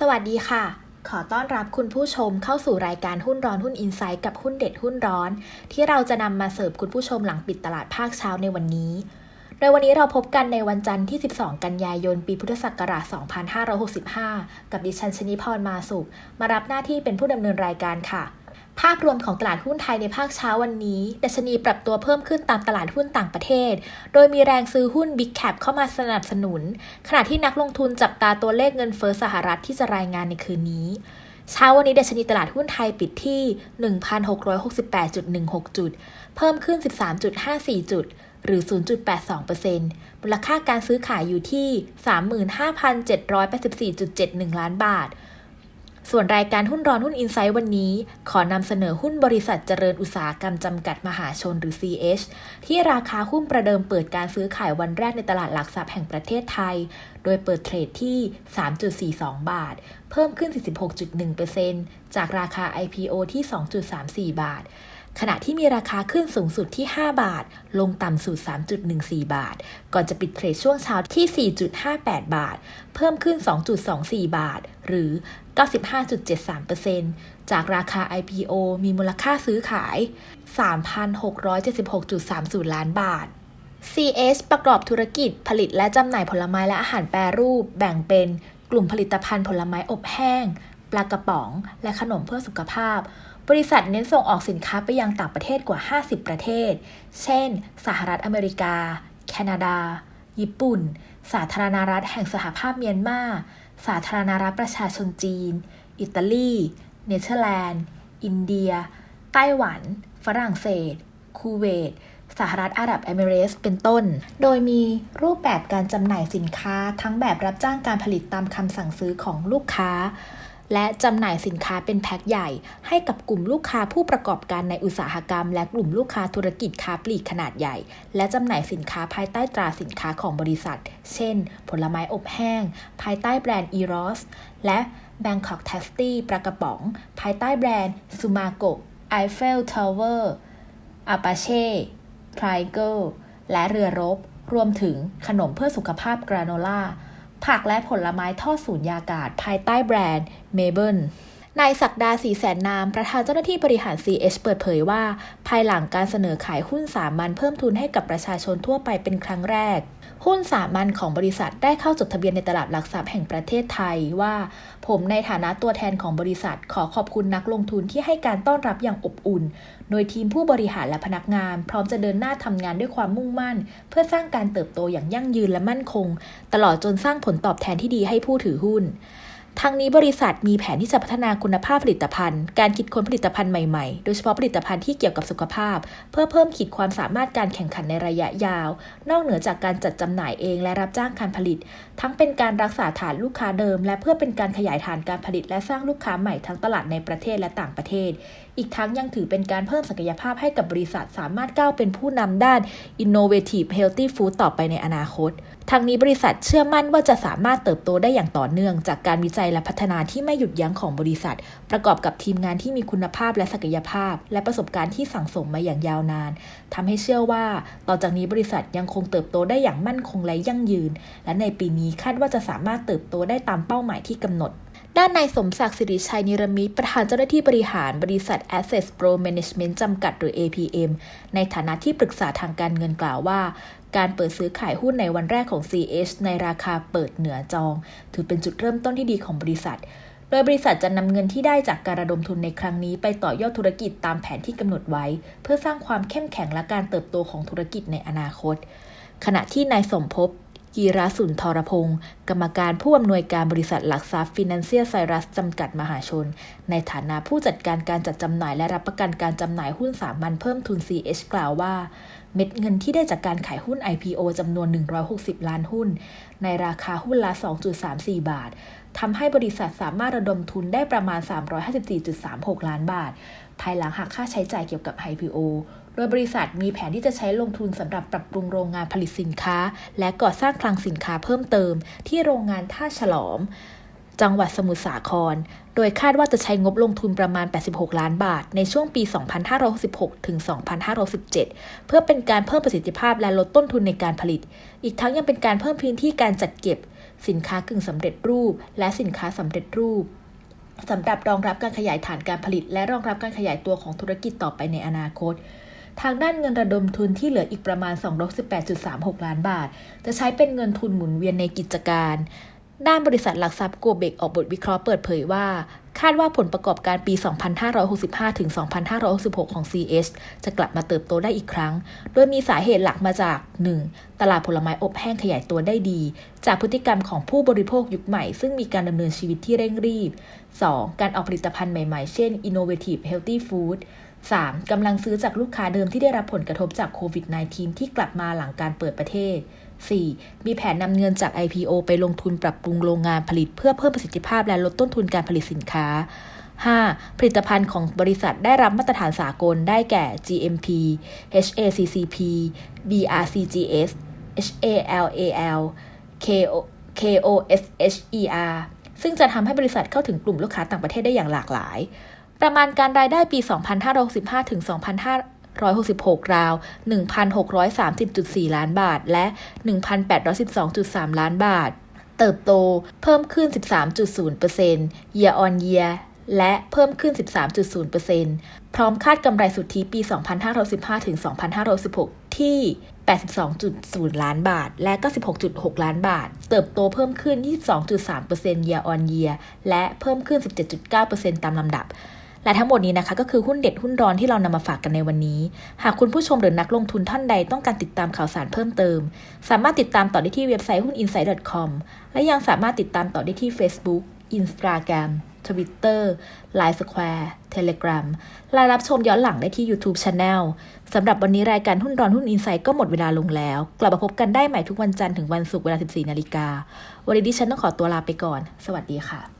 สวัสดีค่ะ ขอต้อนรับคุณผู้ชมเข้าสู่รายการหุ้นร้อนหุ้นอินไซต์กับหุ้นเด็ดหุ้นร้อน ที่เราจะนำมาเสิร์ฟคุณผู้ชมหลังปิดตลาดภาคเช้าในวันนี้ โดยวันนี้เราพบกันในวันจันทร์ที่ 12 กันยายน ปีพุทธศักราช 2565 กับดิฉันชนิพรมาสุข มารับหน้าที่เป็นผู้ดำเนินรายการค่ะ ภาพรวมของตลาดหุ้นไทยในภาคเช้าวันนี้ ดัชนีปรับตัวเพิ่มขึ้นตามตลาดหุ้นต่างประเทศ โดยมีแรงซื้อหุ้น Big Cap เข้ามาสนับสนุน ขณะที่นักลงทุนจับตาตัวเลขเงินเฟ้อสหรัฐที่จะรายงานในคืนนี้ เช้าวันนี้ดัชนีตลาดหุ้นไทยปิดที่ 1,668.16 จุด เพิ่มขึ้น 13.54 จุด หรือ 0.82%มูลค่าการซื้อขายอยู่ที่ 35,784.71 ล้านบาท ส่วนรายการหุ้นร้อนหุ้นอินไซต์วันนี้ ขอนำเสนอหุ้นบริษัทเจริญอุตสาหกรรมจำกัดมหาชนหรือ CH ที่ราคาหุ้นประเดิมเปิดการซื้อขายวันแรกในตลาดหลักทรัพย์แห่งประเทศไทย โดยเปิดเทรดที่ 3.42 บาท เพิ่มขึ้น 46.1%จากราคา IPO ที่ 2.34 บาท ขณะที่มีราคาขึ้นสูงสุดที่ 5 บาท ลงต่ำสุด 3.14 บาท ก่อนจะปิดเทรดช่วงเช้าที่ 4.58 บาท เพิ่มขึ้น 2.24 บาท หรือ 95.73%จากราคา IPO มีมูลค่าซื้อขาย 3,676.30 ล้านบาท CS ประกอบธุรกิจผลิตและจำหน่ายผลไม้และอาหารแปรรูป แบ่งเป็นกลุ่มผลิตภัณฑ์ผลไม้อบแห้ง ปลากระป๋อง และขนมเพื่อสุขภาพ บริษัทเน้นส่งออกสินค้าไปยังต่างประเทศกว่า 50 ประเทศ เช่น สหรัฐอเมริกา แคนาดา ญี่ปุ่น สาธารณรัฐแห่งสหภาพเมียนมา สาธารณรัฐประชาชนจีน อิตาลี เนเธอร์แลนด์ อินเดีย ไต้หวัน ฝรั่งเศส คูเวตสหรัฐอาหรับเอมิเรตส์เป็นต้น โดยมีรูปแบบการจำหน่ายสินค้าทั้งแบบรับจ้างการผลิตตามคำสั่งซื้อของลูกค้า และจำหน่ายสินค้าเป็นแพ็คใหญ่ ให้กับกลุ่มลูกค้าผู้ประกอบการในอุตสาหกรรม และกลุ่มลูกค้าธุรกิจค้าปลีกขนาดใหญ่ และจำหน่ายสินค้าภายใต้ตราสินค้าของบริษัท เช่น ผลไม้อบแห้ง ภายใต้แบรนด์ Eros และ Bangkok Tasty ปลากระป๋อง ภายใต้แบรนด์ Sumago Eiffel Tower Apache Triangle และเรือรบ รวมถึงขนมเพื่อสุขภาพกราโนล่า ผักและผลไม้ทอดสูญญากาศภายใต้แบรนด์เมเบิล นายศักดาสีแสนนาม ประธานเจ้าหน้าที่บริหาร CH เปิดเผยว่า ภายหลังการเสนอขายหุ้นสามัญเพิ่มทุนให้กับประชาชนทั่วไปเป็นครั้งแรก หุ้นสามัญของบริษัทได้เข้าจดทะเบียนในตลาดหลักทรัพย์แห่งประเทศไทยว่า ผมในฐานะตัวแทนของบริษัท ขอขอบคุณนักลงทุนที่ให้การต้อนรับอย่างอบอุ่น โดยทีมผู้บริหารและพนักงาน พร้อมจะเดินหน้าทำงานด้วยความมุ่งมั่น เพื่อสร้างการเติบโตอย่างยั่งยืนและมั่นคง ตลอดจนสร้างผลตอบแทนที่ดีให้ผู้ถือหุ้น ทั้งนี้บริษัทมีแผนที่จะพัฒนาคุณภาพผลิตภัณฑ์ การคิดค้นผลิตภัณฑ์ใหม่ๆ โดยเฉพาะผลิตภัณฑ์ที่เกี่ยวกับสุขภาพ เพื่อเพิ่มขีดความสามารถการแข่งขันในระยะยาว นอกเหนือจากการจัดจำหน่ายเองและรับจ้างการผลิต ทั้งเป็นการรักษาฐานลูกค้าเดิม และเพื่อเป็นการขยายฐานการผลิต และสร้างลูกค้าใหม่ทั้งตลาดในประเทศและต่างประเทศ อีกทั้งยังถือเป็นการเพิ่มศักยภาพให้กับบริษัทสามารถก้าวเป็นผู้นำด้าน innovative healthy food ต่อไปในอนาคต ทั้งนี้บริษัทเชื่อมั่นว่าจะสามารถเติบโตได้อย่างต่อเนื่องจากการวิจัยและพัฒนาที่ไม่หยุดยั้งของบริษัท ประกอบกับทีมงานที่มีคุณภาพและศักยภาพ และประสบการณ์ที่สั่งสมมาอย่างยาวนานทำให้เชื่อว่า ต่อจากนี้บริษัทยังคงเติบโตได้อย่างมั่นคงและยั่งยืน และในปีนี้คาดว่าจะสามารถเติบโตได้ตามเป้าหมายที่กำหนดด้านนายสมศักดิ์สิริชัยนิรมิตประธานเจ้าหน้าที่บริหารบริษัท Asset Pro Management จำกัดหรือ APM ในฐานะที่ปรึกษาทางการเงินกล่าวว่า การเปิดซื้อขายหุ้นในวันแรกของ CH ในราคาเปิดเหนือจอง ถือเป็นจุดเริ่มต้นที่ดีของบริษัท โดยบริษัทจะนำเงินที่ได้จากการระดมทุนในครั้งนี้ไปต่อยอดธุรกิจตามแผนที่กำหนดไว้ เพื่อสร้างความเข้มแข็งและการเติบโตของธุรกิจในอนาคต ขณะที่นายสมภพกีรสุนทรพงศ์กรรมการผู้อำนวยการบริษัทหลักทรัพย์ฟินแลนเซียไซรัสจำกัดมหาชน ในฐานะผู้จัดการการจัดจำหน่ายและรับประกันการจำหน่ายหุ้นสามัญเพิ่มทุน CH กล่าวว่า เม็ดเงินที่ได้จากการขายหุ้น IPO จำนวน 160 ล้านหุ้น ในราคาหุ้นละ 2.34 บาททำให้บริษัทสามารถระดมทุนได้ประมาณ 354.36 ล้านบาท ภายหลังหักค่าใช้จ่ายเกี่ยวกับ IPO โดยบริษัทมีแผนที่จะใช้ลงทุนสำหรับปรับปรุงโรงงานผลิตสินค้า และก่อสร้างคลังสินค้าเพิ่มเติม ที่โรงงานท่าฉลอม จังหวัดสมุทรสาคร โดยคาดว่าจะใช้งบลงทุนประมาณ 86 ล้านบาท ในช่วงปี 2566 ถึง 2517เพื่อเป็นการเพิ่มประสิทธิภาพและลดต้นทุนในการผลิต อีกทั้งยังเป็นการเพิ่มพื้นที่การจัดเก็บ สินค้ากึ่งสำเร็จรูป และสินค้าสำเร็จรูปสำหรับรองรับการขยายฐานการผลิต และรองรับการขยายตัวของธุรกิจต่อไปในอนาคต ทางด้านเงินระดมทุนที่เหลืออีกประมาณ 218.36 ล้านบาท จะใช้เป็นเงินทุนหมุนเวียนในกิจการ ด้านบริษัทหลักทรัพย์โกเบกออกบทวิเคราะห์เปิดเผยว่า คาดว่าผลประกอบการปี 2565 ถึง 2566 ของ CS จะกลับมาเติบโตได้อีกครั้ง โดยมีสาเหตุหลักมาจาก 1. ตลาดผลไม้อบแห้งขยายตัวได้ดี จากพฤติกรรมของผู้บริโภคยุคใหม่ ซึ่งมีการดำเนินชีวิตที่เร่งรีบ 2. การออกผลิตภัณฑ์ใหม่ๆ เช่น Innovative Healthy Food 3. กำลังซื้อจากลูกค้าเดิมที่ได้รับผลกระทบจากโควิด -19 ที่กลับมาหลังการเปิดประเทศ 4. มีแผนนำเงินจาก IPO ไปลงทุนปรับปรุงโรงงานผลิตเพื่อเพิ่มประสิทธิภาพและลดต้นทุนการผลิตสินค้า 5. ผลิตภัณฑ์ของบริษัทได้รับมาตรฐานสากลได้แก่ GMP HACCP BRCGS HALAL KOSHER ซึ่งจะทำให้บริษัทเข้าถึงกลุ่มลูกค้าต่างประเทศได้อย่างหลากหลาย ประมาณการรายได้ปี 2565ถึง2566 ราว 1,630.4 ล้านบาท และ 1,812.3 ล้านบาท เติบโตเพิ่มขึ้น 13.0% year on year และเพิ่มขึ้น 13.0%พร้อมคาดกำไรสุทธิปี 2515ถึง2516 ที่ 82.0 ล้านบาท และ 96.6 ล้านบาท เติบโตเพิ่มขึ้น 22.3% year on year และเพิ่มขึ้น 17.9%ตามลำดับ และทั้งหมดนี้นะคะก็คือหุ้นเด็ดหุ้นร้อนที่เรานำมาฝากกันในวันนี้ หากคุณผู้ชมหรือนักลงทุนท่านใดต้องการติดตามข่าวสารเพิ่มเติม สามารถติดตามต่อได้ที่เว็บไซต์หุ้น insight.com และยังสามารถติดตามต่อได้ที่ Facebook Instagram Twitter Line Square Telegram และรับชมย้อนหลังได้ที่ YouTube Channel สำหรับวันนี้รายการหุ้นร้อนหุ้นอินไซต์ก็หมดเวลาลงแล้ว กลับมาพบกันได้ใหม่ทุกวันจันทร์ถึงวันศุกร์เวลา 14 นาฬิกา วันนี้ดิฉันต้องขอตัวลาไปก่อน สวัสดีค่ะ